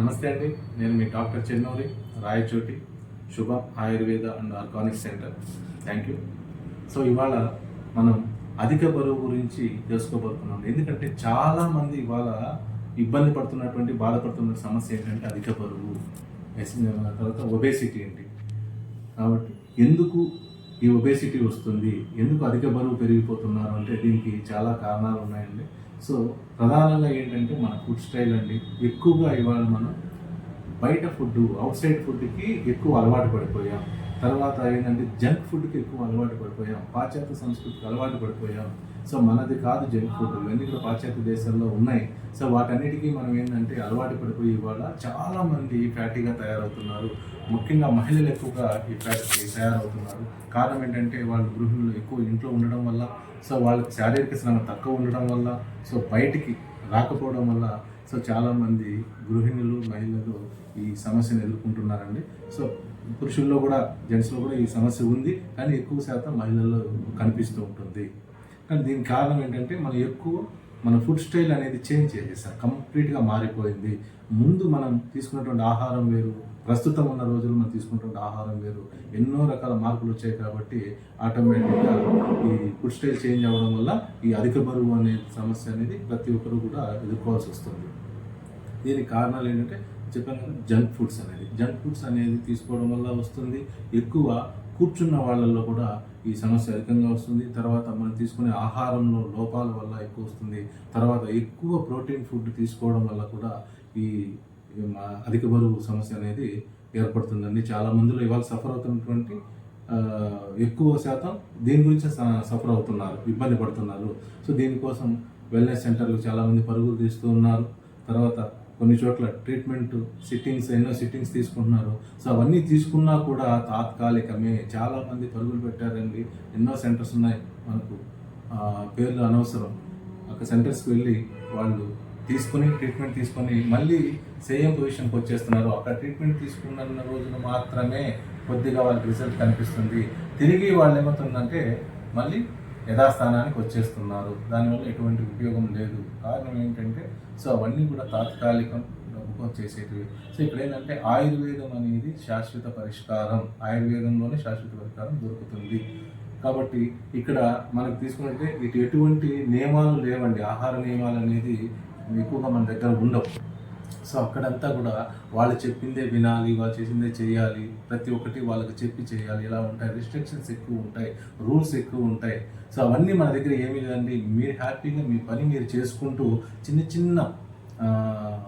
నమస్తే అండి. నేను మీ doctor Chennuri Rayachoti Shubha Ayurveda and organic centre. Thank you so ఇవాళ మనం అధిక బరువు గురించి తెలుసుకోబోతున్నాం. ఎందుకంటే చాలామంది ఇవాళ ఇబ్బంది పడుతున్నటువంటి బాధపడుతున్న సమస్య ఏంటంటే అధిక బరువు. తర్వాత ఒబేసిటీ ఏంటి? కాబట్టి ఎందుకు ఈ ఒబేసిటీ వస్తుంది? ఎందుకు అధిక బరువు పెరిగిపోతున్నారు? అంటే దీనికి చాలా కారణాలు ఉన్నాయండి. సో ప్రధానంగా ఏంటంటే మన ఫుడ్ స్టైల్ అండి. ఎక్కువగా ఇవాళ మనం బయట ఫుడ్ అవుట్ సైడ్ ఫుడ్కి ఎక్కువ అలవాటు పడిపోయాం. తర్వాత ఏంటంటే జంక్ ఫుడ్కి ఎక్కువ అలవాటు పడిపోయాం. పాశ్చాత్య సంస్కృతికి అలవాటు పడిపోయాం. సో మనది కాదు జంక్ ఫుడ్. ఇవన్నీ కూడా పాశ్చాత్య దేశాల్లో ఉన్నాయి. సో వాటన్నిటికీ మనం ఏంటంటే అలవాటు పడిపోయి ఇవాళ చాలామంది ఫ్యాటీగా తయారవుతున్నారు. ముఖ్యంగా మహిళలు ఎక్కువగా ఈ ఫ్యాట్కి తయారవుతున్నారు. కారణం ఏంటంటే వాళ్ళు గృహిణులు ఎక్కువ ఇంట్లో ఉండడం వల్ల సో వాళ్ళకి శారీరక శ్రమ తక్కువ ఉండడం వల్ల సో బయటికి రాకపోవడం వల్ల సో చాలామంది గృహిణులు మహిళలు ఈ సమస్యను ఎదుర్కొంటున్నారండి. సో పురుషుల్లో కూడా జెంట్స్లో కూడా ఈ సమస్య ఉంది. కానీ ఎక్కువ శాతం మహిళల్లో కనిపిస్తూ ఉంటుంది. కానీ దీనికి కారణం ఏంటంటే మనం ఎక్కువ మన ఫుడ్ స్టైల్ అనేది చేంజ్ చేసేసాం. కంప్లీట్గా మారిపోయింది. ముందు మనం తీసుకున్నటువంటి ఆహారం వేరు. ప్రస్తుతం ఉన్న రోజులు మనం తీసుకున్నటువంటి ఆహారం వేరు. ఎన్నో రకాల మార్పులు వచ్చాయి కాబట్టి ఆటోమేటిక్గా ఈ ఫుడ్ స్టైల్ చేంజ్ అవ్వడం వల్ల ఈ అధిక బరువు అనే సమస్య అనేది ప్రతి ఒక్కరు కూడా ఎదుర్కోవాల్సి వస్తుంది. దీనికి కారణాలు ఏంటంటే చెప్పాను కదా జంక్ ఫుడ్స్ అనేది. జంక్ ఫుడ్స్ అనేది తీసుకోవడం వల్ల వస్తుంది. ఎక్కువ కూర్చున్న వాళ్ళల్లో కూడా ఈ సమస్య అధికంగా వస్తుంది. తర్వాత మనం తీసుకునే ఆహారంలో లోపాల వల్ల ఎక్కువ వస్తుంది. తర్వాత ఎక్కువ ప్రోటీన్ ఫుడ్ తీసుకోవడం వల్ల కూడా ఈ అధిక బరువు సమస్య అనేది ఏర్పడుతుందండి. చాలా మందిలో ఇవాళ సఫర్ అవుతున్నటువంటి ఎక్కువ శాతం దీని గురించి సఫర్ అవుతున్నారు. ఇబ్బంది పడుతున్నారు. సో దీనికోసం వెల్నెస్ సెంటర్లు చాలామంది పరుగులు తీస్తూ ఉన్నారు. తర్వాత కొన్ని చోట్ల ట్రీట్మెంట్ సిట్టింగ్స్ ఎన్నో సిట్టింగ్స్ తీసుకుంటున్నారు. సో అవన్నీ తీసుకున్నా కూడా తాత్కాలికమే. చాలామంది పరుగులు పెట్టారండి. ఎన్నో సెంటర్స్ ఉన్నాయి మనకు. పేర్లు అనవసరం. ఒక సెంటర్స్కి వెళ్ళి వాళ్ళు తీసుకుని ట్రీట్మెంట్ తీసుకొని మళ్ళీ సేమ్ పొజిషన్కి వచ్చేస్తున్నారు. అక్కడ ట్రీట్మెంట్ తీసుకున్న రోజున మాత్రమే కొద్దిగా వాళ్ళకి రిజల్ట్ కనిపిస్తుంది. తిరిగి వాళ్ళు ఏమవుతుందంటే మళ్ళీ యథాస్థానానికి వచ్చేస్తున్నారు. దానివల్ల ఎటువంటి ఉపయోగం లేదు. కారణం ఏంటంటే సో అవన్నీ కూడా తాత్కాలికం డబ్బుకో చేసేటివి. సో ఇప్పుడు ఏంటంటే ఆయుర్వేదం అనేది శాశ్వత పరిష్కారం. ఆయుర్వేదంలోనే శాశ్వత పరిష్కారం దొరుకుతుంది. కాబట్టి ఇక్కడ మనకు తీసుకున్నట్టే ఇటు ఎటువంటి నియమాలు లేవండి. ఆహార నియమాలు అనేది ఎక్కువగా మన దగ్గర ఉండవు. సో అక్కడంతా కూడా వాళ్ళు చెప్పిందే వినాలి వాళ్ళు చేసిందే చేయాలి. ప్రతి ఒక్కటి వాళ్ళకి చెప్పి చేయాలి. ఇలా ఉంటాయి. రిస్ట్రిక్షన్స్ ఎక్కువ ఉంటాయి. రూల్స్ ఎక్కువ ఉంటాయి. సో అవన్నీ మన దగ్గర ఏమీ లేదండి. మీరు హ్యాపీగా మీ పని మీరు చేసుకుంటూ చిన్న చిన్న ఆ,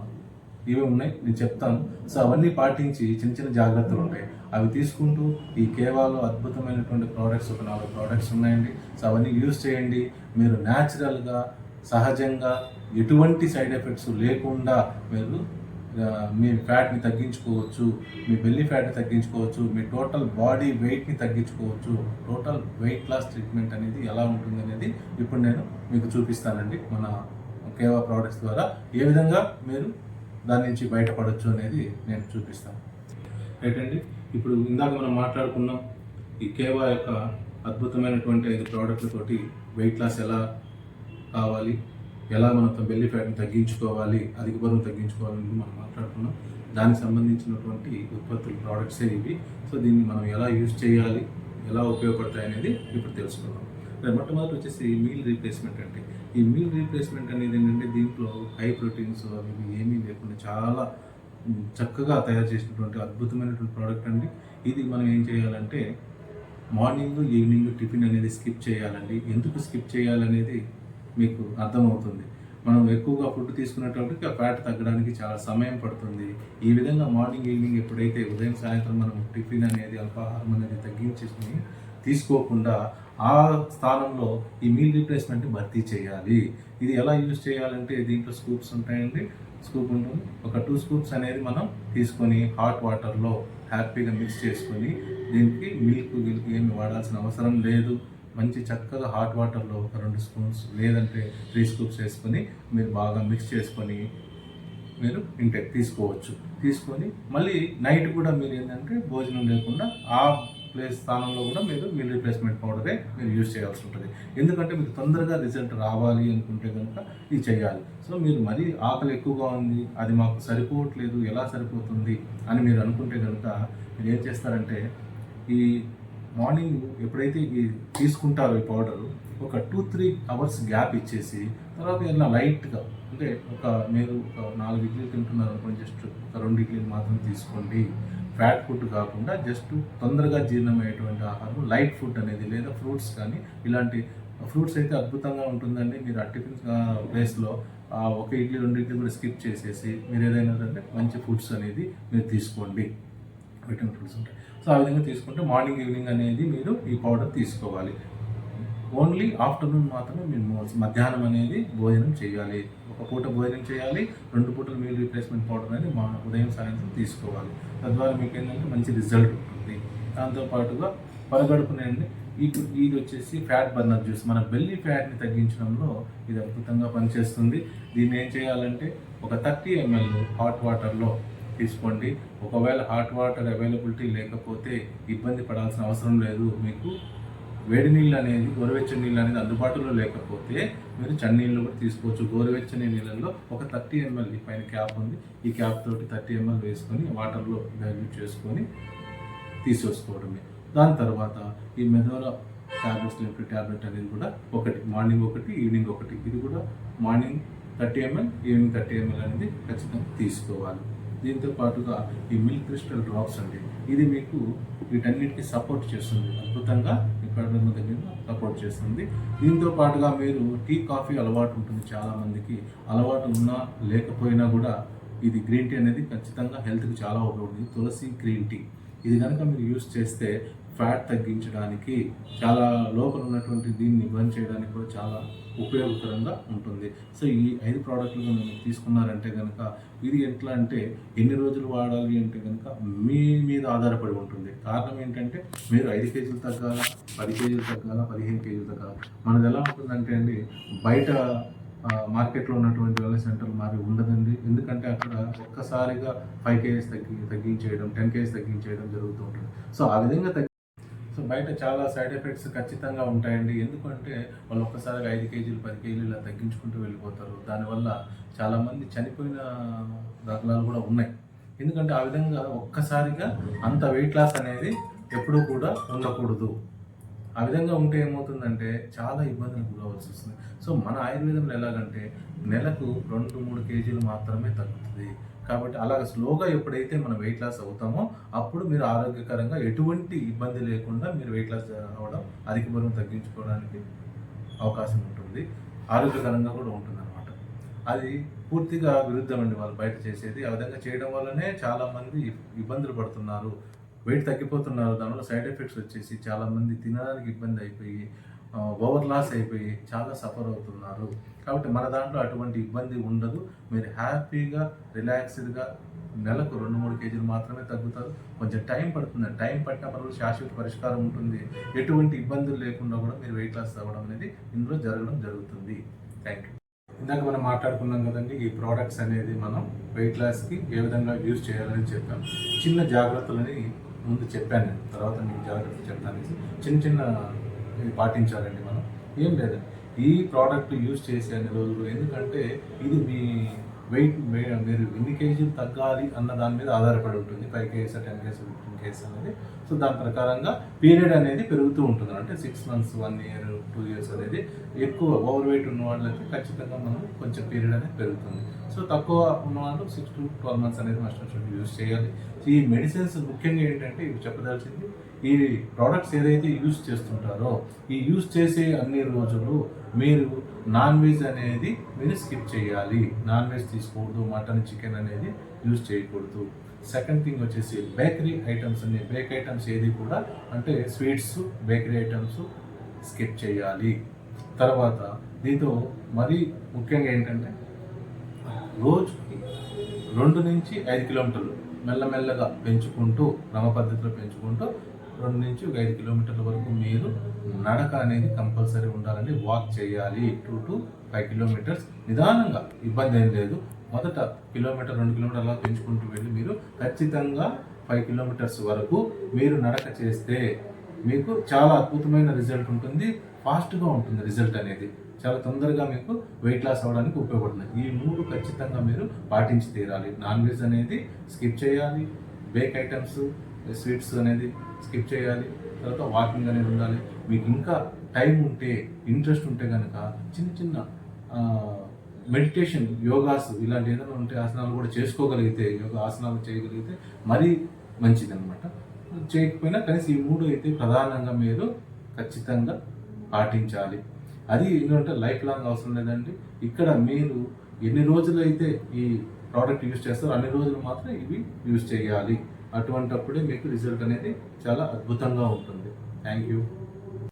ఇవి ఉన్నాయి? నేను చెప్తాను. సో అవన్నీ పాటించి చిన్న చిన్న జాగ్రత్తలు ఉంటాయి. అవి తీసుకుంటూ ఈ కేవాలో అద్భుతమైనటువంటి ప్రోడక్ట్స్ ఒక నాలుగు ప్రోడక్ట్స్ ఉన్నాయండి. సో అవన్నీ యూజ్ చేయండి. మీరు న్యాచురల్గా సహజంగా ఎటువంటి సైడ్ ఎఫెక్ట్స్ లేకుండా మీరు మీ ఫ్యాట్ని తగ్గించుకోవచ్చు మీ బెల్లీ ఫ్యాట్ని తగ్గించుకోవచ్చు మీ టోటల్ బాడీ వెయిట్ని తగ్గించుకోవచ్చు టోటల్ వెయిట్ లాస్ ట్రీట్మెంట్ అనేది ఎలా ఉంటుంది అనేది ఇప్పుడు నేను మీకు చూపిస్తానండి మన కేవా ప్రోడక్ట్స్ ద్వారా. ఏ విధంగా మీరు దాని నుంచి బయటపడవచ్చు అనేది నేను చూపిస్తాను. ఏంటండి? ఇప్పుడు ఇందాక మనం మాట్లాడుకున్నాం ఈ కేవా యొక్క అద్భుతమైనటువంటి ఐదు ప్రోడక్ట్లతోటి వెయిట్ లాస్ ఎలా కావాలి ఎలా మనం బెల్లి ఫ్యాట్ని తగ్గించుకోవాలి అధిక బరువు తగ్గించుకోవాలని మనం మాట్లాడుకున్నాం. దానికి సంబంధించినటువంటి ఉత్పత్తులు ప్రోడక్ట్సే ఇవి. సో దీన్ని మనం ఎలా యూజ్ చేయాలి ఎలా ఉపయోగపడతాయి అనేది ఇప్పుడు తెలుసుకుందాం. మొట్టమొదటి వచ్చేసి మీల్ రీప్లేస్మెంట్ అంటే ఈ మీల్ రీప్లేస్మెంట్ అనేది ఏంటంటే దీంట్లో హై ప్రోటీన్స్ అవి ఏమీ లేకుండా చాలా చక్కగా తయారు చేసినటువంటి అద్భుతమైనటువంటి ప్రోడక్ట్ అండి. ఇది మనం ఏం చేయాలంటే మార్నింగ్ ఈవినింగ్ టిఫిన్ అనేది స్కిప్ చేయాలండి. ఎందుకు స్కిప్ చేయాలనేది మీకు అర్థమవుతుంది. మనం ఎక్కువగా ఫుడ్ తీసుకునేటప్పటికి ఆ ఫ్యాట్ తగ్గడానికి చాలా సమయం పడుతుంది. ఈ విధంగా మార్నింగ్ ఈవినింగ్ ఎప్పుడైతే ఉదయం సాయంత్రం మనం టిఫిన్ అనేది అల్పాహారం అనేది తగ్గించేసుకుని తీసుకోకుండా ఆ స్థానంలో ఈ మీల్ రీప్లేస్మెంట్ భర్తీ చేయాలి. ఇది ఎలా యూజ్ చేయాలంటే దీంట్లో స్కూప్స్ ఉంటాయండి. స్కూప్ ఉంటుంది. ఒక టూ స్కూప్స్ అనేది మనం తీసుకొని హాట్ వాటర్లో హ్యాపీగా మిక్స్ చేసుకొని దీనికి మిల్క్ గిల్క్ ఏమి వాడాల్సిన అవసరం లేదు. మంచి చక్కగా హాట్ వాటర్లో ఒక రెండు స్పూన్స్ లేదంటే త్రీ స్కూప్స్ వేసుకొని మీరు బాగా మిక్స్ చేసుకొని మీరు ఇంటెక్ తీసుకోవచ్చు. తీసుకొని మళ్ళీ నైట్ కూడా మీరు ఏంటంటే భోజనం లేకుండా ఆ ప్లేస్ స్థానంలో కూడా మీరు మీల్ రీప్లేస్మెంట్ పౌడరే మీరు యూజ్ చేయాల్సి ఉంటుంది. ఎందుకంటే మీకు తొందరగా రిజల్ట్ రావాలి అనుకుంటే కనుక ఇది చేయాలి. సో మీరు మరీ ఆకలి ఎక్కువగా ఉంది అది మాకు సరిపోవట్లేదు ఎలా సరిపోతుంది అని మీరు అనుకుంటే కనుక మీరు ఏం చేస్తారంటే ఈ మార్నింగ్ ఎప్పుడైతే ఈ తీసుకుంటారో ఈ పౌడర్ ఒక టూ త్రీ అవర్స్ గ్యాప్ ఇచ్చేసి తర్వాత ఏదైనా లైట్గా అంటే ఒక మీరు ఒక నాలుగు ఇడ్లీలు తింటున్నారు అనుకోండి జస్ట్ ఒక రెండు ఇడ్లీలు మాత్రం తీసుకోండి. ఫ్యాట్ ఫుడ్ కాకుండా జస్ట్ తొందరగా జీర్ణమయ్యేటువంటి ఆహారం లైట్ ఫుడ్ అనేది లేదా ఫ్రూట్స్ కానీ ఇలాంటి ఫ్రూట్స్ అయితే అద్భుతంగా ఉంటుందండి. మీరు ఆ టిఫిన్ ప్లేస్లో ఒక ఇడ్లీ రెండు ఇడ్లీ కూడా స్కిప్ చేసేసి మీరు ఏదైనా అంటే మంచి ఫుడ్స్ అనేది మీరు తీసుకోండి. విటమిన్ ఫుడ్స్ ఉంటాయి. సో ఆ విధంగా తీసుకుంటే మార్నింగ్ ఈవినింగ్ అనేది మీరు ఈ పౌడర్ తీసుకోవాలి. ఓన్లీ ఆఫ్టర్నూన్ మాత్రమే మీరు మధ్యాహ్నం అనేది భోజనం చేయాలి. ఒక పూట భోజనం చేయాలి రెండు పూటలు మీల్ రీప్లేస్మెంట్ పౌడర్ అనేది మా ఉదయం సాయంత్రం తీసుకోవాలి. తద్వారా మీకు ఏంటంటే మంచి రిజల్ట్ ఉంటుంది. దాంతోపాటుగా పరగడుపునండి ఇది ఇది వచ్చేసి ఫ్యాట్ బర్నర్ జ్యూస్. మన బెల్లీ ఫ్యాట్ని తగ్గించడంలో ఇది అద్భుతంగా పనిచేస్తుంది. దీన్ని ఏం చేయాలంటే ఒక థర్టీ ఎంఎల్ హాట్ వాటర్లో తీసుకోండి. ఒకవేళ హాట్ వాటర్ అవైలబిలిటీ లేకపోతే ఇబ్బంది పడాల్సిన అవసరం లేదు. మీకు వేడి నీళ్ళు అనేది గోరువెచ్చని నీళ్ళు అనేది అందుబాటులో లేకపోతే మీరు చన్నీళ్ళు కూడా తీసుకోవచ్చు. గోరువెచ్చని నీళ్ళల్లో ఒక థర్టీ ఎంఎల్ పైన క్యాప్ ఉంది. ఈ క్యాప్ తోటి థర్టీ ఎంఎల్ వేసుకొని వాటర్లో డైల్యూట్ చేసుకొని తీసేసుకోవడమే. దాని తర్వాత ఈ మెదోల ట్యాబ్లెట్స్ లింఫ్ ట్యాబ్లెట్ అనేది కూడా ఒకటి మార్నింగ్ ఒకటి ఈవినింగ్ ఒకటి. ఇది కూడా morning thirty ML evening thirty ML అనేది ఖచ్చితంగా తీసుకోవాలి. దీంతో పాటుగా ఈ మిల్క్ క్రిస్టల్ డ్రాప్స్ అండి ఇది మీకు వీటన్నిటికీ సపోర్ట్ చేస్తుంది. అద్భుతంగా ఇక్కడ దగ్గర సపోర్ట్ చేస్తుంది. దీంతో పాటుగా మీరు టీ కాఫీ అలవాటు ఉంటుంది చాలామందికి. అలవాటు ఉన్నా లేకపోయినా కూడా ఇది గ్రీన్ టీ అనేది ఖచ్చితంగా హెల్త్కి చాలా ఉపయోగపడుతుంది. తులసి గ్రీన్ టీ. ఇది కనుక మీరు యూస్ చేస్తే ఫ్యాట్ తగ్గించడానికి చాలా లోపల ఉన్నటువంటి దీన్ని బంద్ చేయడానికి కూడా చాలా ఉపయోగకరంగా ఉంటుంది. సో ఈ ఐదు ప్రోడక్ట్లు మనం తీసుకున్నారంటే కనుక ఇది ఎట్లా అంటే ఎన్ని రోజులు వాడాలి అంటే కనుక మీ మీద ఆధారపడి ఉంటుంది. కారణం ఏంటంటే మీరు ఐదు కేజీలు తగ్గాల పది కేజీలు తగ్గాల పదిహేను కేజీలు తగ్గాల. మనది ఎలా ఉంటుందంటే అండి బయట మార్కెట్లో ఉన్నటువంటి వెల్నెస్ సెంటర్లు మరి ఉండదండి. ఎందుకంటే అక్కడ ఒక్కసారిగా ఫైవ్ కేజీస్ తగ్గి తగ్గించేయడం టెన్ కేజీస్ తగ్గించేయడం జరుగుతూ ఉంటుంది. సో ఆ విధంగా తగ్గి సో బయట చాలా సైడ్ ఎఫెక్ట్స్ ఖచ్చితంగా ఉంటాయండి. ఎందుకంటే వాళ్ళు ఒక్కసారిగా ఐదు కేజీలు పది కేజీలు ఇలా తగ్గించుకుంటూ వెళ్ళిపోతారు. దానివల్ల చాలామంది చనిపోయిన దాఖలాలు కూడా ఉన్నాయి. ఎందుకంటే ఆ విధంగా ఒక్కసారిగా అంత వెయిట్ లాస్ అనేది ఎప్పుడూ కూడా ఉండకూడదు. ఆ విధంగా ఉంటే ఏమవుతుందంటే చాలా ఇబ్బందులు గురవలసి వస్తుంది. సో మన ఆయుర్వేదంలో ఎలాగంటే నెలకు రెండు మూడు కేజీలు మాత్రమే తగ్గుతుంది. కాబట్టి అలాగ స్లోగా ఎప్పుడైతే మనం వెయిట్ లాస్ అవుతామో అప్పుడు మీరు ఆరోగ్యకరంగా ఎటువంటి ఇబ్బంది లేకుండా మీరు వెయిట్ లాస్ అవ్వడం అధిక బరువు తగ్గించుకోవడానికి అవకాశం ఉంటుంది. ఆరోగ్యకరంగా కూడా ఉంటుంది అనమాట అది పూర్తిగా విరుద్ధం అండి వాళ్ళు బయట చేసేది. ఆ విధంగా చేయడం వల్లనే చాలామంది ఇబ్బందులు పడుతున్నారు. వెయిట్ తగ్గిపోతున్నారు. దానివల్ల సైడ్ ఎఫెక్ట్స్ వచ్చేసి చాలామంది తినడానికి ఇబ్బంది అయిపోయి ఓవర్ లాస్ అయిపోయి చాలా సఫర్ అవుతున్నారు. కాబట్టి మన దాంట్లో అటువంటి ఇబ్బంది ఉండదు. మీరు హ్యాపీగా రిలాక్స్డ్గా నెలకు రెండు మూడు కేజీలు మాత్రమే తగ్గుతారు. కొంచెం టైం పడుతుంది. టైం పట్టినప్పుడు శాశ్వత పరిష్కారం ఉంటుంది. ఎటువంటి ఇబ్బందులు లేకుండా కూడా మీరు వెయిట్ లాస్ అవ్వడం అనేది ఇందులో జరగడం జరుగుతుంది. థ్యాంక్ యూ ఇందాక మనం మాట్లాడుకున్నాం కదండి ఈ ప్రోడక్ట్స్ అనేది మనం వెయిట్ లాస్కి ఏ విధంగా యూజ్ చేయాలని చెప్పాం. చిన్న జాగ్రత్తలని ముందు చెప్పాను నేను. తర్వాత మీకు జాగ్రత్తలు చెప్తాను చిన్న చిన్న ఇది పాటించాలండి మనం. ఏం లేదు. ఈ ప్రోడక్ట్ యూజ్ చేసే అన్ని రోజులు ఎందుకంటే ఇది మీ వెయిట్ మీరు ఎన్ని కేజీలు తగ్గాలి అన్న దాని మీద ఆధారపడి ఉంటుంది. Five kgs ten kgs fifteen kgs అనేది. సో దాని ప్రకారంగా పీరియడ్ అనేది పెరుగుతూ ఉంటుంది. అంటే six months one year two years అనేది ఎక్కువ ఓవర్ వెయిట్ ఉన్న వాళ్ళకి ఖచ్చితంగా మనం కొంచెం పీరియడ్ అనేది పెరుగుతుంది. సో తక్కువ ఉన్న వాళ్ళు సిక్స్ టు ట్వెల్వ్ మంత్స్ అనేది మస్ట్ యూజ్ చేయాలి. ఈ మెడిసిన్స్ ముఖ్యంగా ఏంటంటే ఇవి చెప్పదలసింది ఈ ప్రోడక్ట్స్ ఏదైతే యూజ్ చేస్తుంటారో ఈ యూజ్ చేసే అన్ని రోజులు మీరు నాన్ వెజ్ అనేది మీరు స్కిప్ చేయాలి. నాన్ వెజ్ తీసుకూడదు మటన్ చికెన్ అనేది యూజ్ చేయకూడదు. సెకండ్ థింగ్ వచ్చేసి బేకరీ ఐటమ్స్ అన్ని బేక్ ఐటమ్స్ ఏది కూడా అంటే స్వీట్స్ బేకరీ ఐటమ్స్ స్కిప్ చేయాలి. తర్వాత దీంతో మరీ ముఖ్యంగా ఏంటంటే రోజుకి రెండు నుంచి ఐదు కిలోమీటర్లు మెల్లమెల్లగా పెంచుకుంటూ క్రమ పద్ధతిలో పెంచుకుంటూ రెండు నుంచి ఒక ఐదు కిలోమీటర్ల వరకు మీరు నడక అనేది కంపల్సరీ ఉండాలండి వాక్ చేయాలి. Two to five kilometres. నిదానంగా ఇబ్బంది ఏం లేదు. మొదట కిలోమీటర్ రెండు కిలోమీటర్ల పెంచుకుంటూ వెళ్ళి మీరు ఖచ్చితంగా ఫైవ్ కిలోమీటర్స్ వరకు మీరు నడక చేస్తే మీకు చాలా అద్భుతమైన రిజల్ట్ ఉంటుంది. ఫాస్ట్గా ఉంటుంది రిజల్ట్ అనేది. చాలా తొందరగా మీకు వెయిట్ లాస్ అవ్వడానికి ఉపయోగపడుతుంది. ఈ మూడు ఖచ్చితంగా మీరు పాటించి తీరాలి. నాన్ వెజ్ అనేది స్కిప్ చేయాలి. బేక్ ఐటమ్స్ స్వీట్స్ అనేది స్కిప్ చేయాలి. తర్వాత వాకింగ్ అనేది ఉండాలి. మీకు ఇంకా టైం ఉంటే ఇంట్రెస్ట్ ఉంటే కనుక చిన్న చిన్న మెడిటేషన్ యోగాస్ ఇలాంటి ఏదైనా ఉంటే ఆసనాలు కూడా చేసుకోగలిగితే యోగా ఆసనాలు చేయగలిగితే మరీ మంచిది అనమాట చేయకపోయినా కనీసం ఈ మూడు అయితే ప్రధానంగా మీరు ఖచ్చితంగా పాటించాలి. అది ఏంటంటే లైఫ్ లాంగ్ అవసరం లేదండి. ఇక్కడ మీరు ఎన్ని రోజులు అయితే ఈ ప్రోడక్ట్ యూజ్ చేస్తారో అన్ని రోజులు మాత్రం ఇవి యూజ్ చేయాలి. అటువంటప్పుడే మీకు రిజల్ట్ అనేది చాలా అద్భుతంగా ఉంటుంది. Thank you